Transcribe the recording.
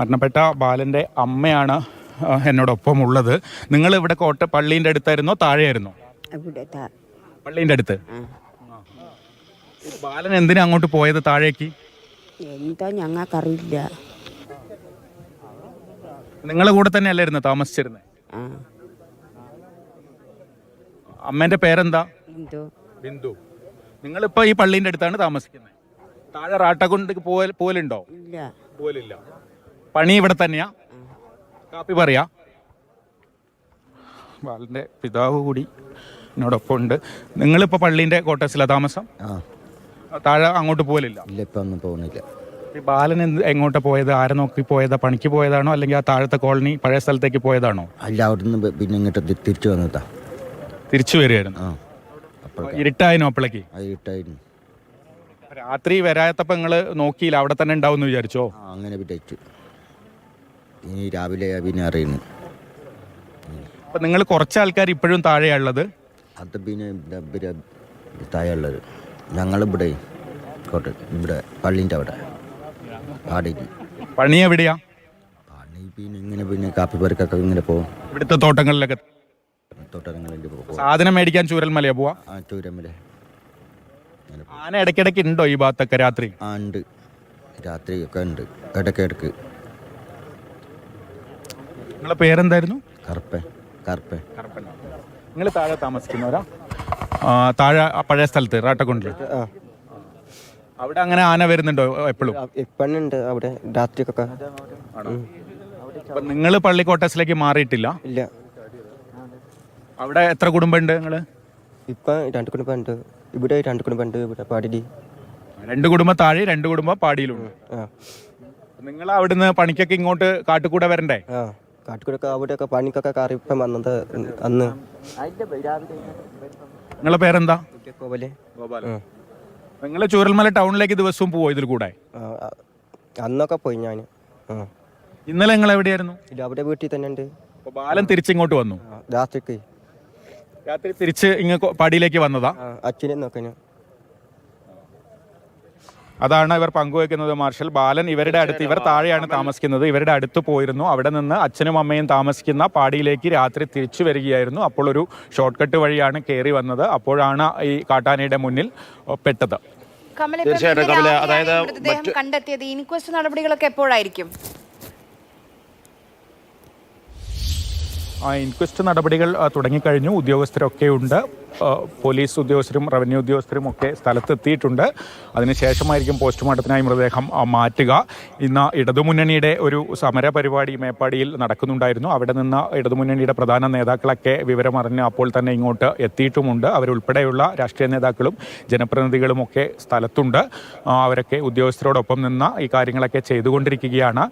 മരണപ്പെട്ട ബാലന്റെ അമ്മയാണ് എന്നോടൊപ്പം ഉള്ളത് നിങ്ങൾ ഇവിടെ കോട്ട പള്ളീന്റെ അടുത്തായിരുന്നോ? താഴെയായിരുന്നോ? പള്ളീന്റെ അടുത്ത്? ബാലൻ എന്തിനാ അങ്ങോട്ട് പോയത് താഴേക്ക്? എന്താ ഞങ്ങൾക്കറിയില്ല. നിങ്ങളെ കൂടെ തന്നെ അല്ലായിരുന്നു താമസിച്ചിരുന്നത് അമ്മേന്റെ പേരെന്താ? ബിന്ദു. നിങ്ങളിപ്പോ ഈ പള്ളീന്റെ അടുത്താണ് താമസിക്കുന്നത് താഴെ റാട്ടകൊണ്ട് പോവൽ പോലുണ്ടോ പോലില്ല പണി ഇവിടെ തന്നെയാ. കാപ്പി പറയാ. ബാലന്റെ പിതാവ് കൂടി എന്നോടൊപ്പം ഉണ്ട്. നിങ്ങളിപ്പോൾ പള്ളീന്റെ കോട്ടേഴ്സിലാണ് താമസം? ആ. താഴെ അങ്ങോട്ട് പോകലില്ല ഇല്ല ഇപ്പം ഒന്നും പോകുന്നില്ല. ഈ ബാലൻ എന്ത് എങ്ങോട്ടാ പോയത്? ആരെ നോക്കി പോയതാ? പണിക്ക് പോയതാണോ? അല്ലെങ്കിൽ ആ താഴത്തെ കോളനി പഴയ സ്ഥലത്തേക്ക് പോയതാണോ? അല്ല അവിടുന്ന് ബ- പിന്നെ ഇങ്ങോട്ട് തി- തിരിച്ചു വന്നതാ. തിരിച്ചു വരികയായിരുന്നു. ആ. അപ്പോൾ ഇരുട്ടായിരുന്നു അപ്പോഴേക്ക് അത് ഇട്ടായിരുന്നു രാത്രി വരാത്തപ്പോൾ നിങ്ങൾ നോക്കിയില്ല? അവിടെ തന്നെ ഉണ്ടാവും എന്ന് വിചാരിച്ചോ? ആ അങ്ങനെ വിട്ടയച്ചു ഇനി രാവിലെ പിന്നെ അറിയുന്നു. അപ്പം നിങ്ങൾ കുറച്ച് ആൾക്കാർ ഇപ്പോഴും താഴെയുള്ളത് അത് പിന്നെ ഇവിടെ- തായുള്ളത് ഞങ്ങളിവിടെ കോട്ടെ ഇവിടെ പള്ളീന്റെ അവിടെ. പാടേക്ക് പണി എവിടെയാ? പണി പിന്നെ ഇങ്ങനെ പിന്നെ കാപ്പി പെറുക്കൊക്കെ ഇങ്ങനെ പോകും ഇവിടുത്തെ തോട്ടങ്ങളിലൊക്കെ. തോട്ടങ്ങളിൽ പോകും സാധനം മേടിക്കാൻ ചൂരൽമലയാ പോവാ? ആ ചൂരമല. ആന ഇടയ്ക്കിടയ്ക്ക് ഉണ്ടോ ഈ ഭാഗത്തൊക്കെ രാത്രി? ആ ഉണ്ട്. രാത്രി ഒക്കെ ഉണ്ട്. ഇടയ്ക്കിടയ്ക്ക്. നിങ്ങളെ പേരെന്തായിരുന്നു? കറുപ്പൻ കറുപ്പൻ നിങ്ങൾ താഴെ താമസിക്കുന്നവരാ? താഴെ പഴയ സ്ഥലത്ത് റാട്ടക്കുണ്ടിൽ അവിടെ അങ്ങനെ ആന വരുന്നുണ്ടോ എപ്പോഴും? ഇപ്പണ്ണുണ്ട് അവിടെ രാത്രിക്കൊക്കെ. നിങ്ങൾ പള്ളി കോട്ടേഴ്സിലേക്ക് മാറിയിട്ടില്ല? ഇല്ല. അവിടെ എത്ര കുടുംബമുണ്ട് നിങ്ങൾ ഇപ്പം രണ്ട് കുടുംബമുണ്ട്. ഇവിടെ രണ്ട് കുടുംബമുണ്ട് ഇവിടെ പാടിടി. രണ്ട് കുടുംബം താഴെ രണ്ട് കുടുംബം പാടിയിലുണ്ട്. നിങ്ങൾ അവിടുന്ന് പണിക്കൊക്കെ ഇങ്ങോട്ട് കാട്ടുകൂടെ വരണ്ടേ? ആ കാട്ടുകൂടൊക്കെ അവിടെയൊക്കെ പണിക്കൊക്കെ കയറി ഇപ്പം വന്നത് അന്ന്. നിങ്ങളെ പേരെന്താ? ആ. നിങ്ങൾ ചൂരൽമല ടൗണിലേക്ക് ദിവസവും പോവോ ഇതിൽ കൂടെ? ആ, ആ. അന്നൊക്കെ പോയി ഞാൻ ഇന്നലെ നിങ്ങൾ എവിടെയായിരുന്നു? ഇല്ല അവിടെ വീട്ടിൽ തന്നെ ഉണ്ട്. അപ്പൊ ബാലൻ തിരിച്ചിങ്ങോട്ട് വന്നു. ആ, രാത്രിക്ക്. രാത്രി തിരിച്ച് ഇങ്ങ് കൊ- പാടിയിലേക്ക് വന്നതാ? ആ അച്ഛനെ നോക്കാൻ അതാണ് ഇവർ പങ്കുവെക്കുന്നത് മാർഷൽ ബാലൻ ഇവരുടെ അടുത്ത് ഇവർ താഴെയാണ് താമസിക്കുന്നത്. ഇവരുടെ അടുത്ത് പോയിരുന്നു. അവിടെ നിന്ന് അച്ഛനും അമ്മയും താമസിക്കുന്ന പാടിയിലേക്ക് രാത്രി തിരിച്ചു വരികയായിരുന്നു. അപ്പോൾ ഒരു ഷോർട്ട് കട്ട് വഴിയാണ് കയറി വന്നത്. അപ്പോഴാണ് ഈ കാട്ടാനയുടെ മുന്നിൽ പെട്ടത്. കമല കണ്ടെത്തിയത് ഇൻക്വസ്റ്റ് നടപടികളൊക്കെ എപ്പോഴായിരിക്കും? ഇൻക്വസ്റ്റ് നടപടികൾ തുടങ്ങിക്കഴിഞ്ഞു. ഉദ്യോഗസ്ഥരൊക്കെ ഉണ്ട് പോലീസ് ഉദ്യോഗസ്ഥരും റവന്യൂ ഉദ്യോഗസ്ഥരും ഒക്കെ സ്ഥലത്തെത്തിയിട്ടുണ്ട്. അതിനുശേഷമായിരിക്കും പോസ്റ്റ്മോർട്ടത്തിനായി മൃതദേഹം മാറ്റുക. ഇന്ന് ഇടതുമുന്നണിയുടെ ഒരു സമര പരിപാടി മേപ്പാടിയിൽ നടക്കുന്നുണ്ടായിരുന്നു. അവിടെ നിന്ന് ഇടതുമുന്നണിയുടെ പ്രധാന നേതാക്കളൊക്കെ വിവരമറിഞ്ഞ് അപ്പോൾ തന്നെ ഇങ്ങോട്ട് എത്തിയിട്ടുമുണ്ട്. അവരുൾപ്പെടെയുള്ള രാഷ്ട്രീയ നേതാക്കളും ജനപ്രതിനിധികളുമൊക്കെ സ്ഥലത്തുണ്ട്. അവരൊക്കെ ഉദ്യോഗസ്ഥരോടൊപ്പം നിന്ന് ഈ കാര്യങ്ങളൊക്കെ ചെയ്തുകൊണ്ടിരിക്കുകയാണ്.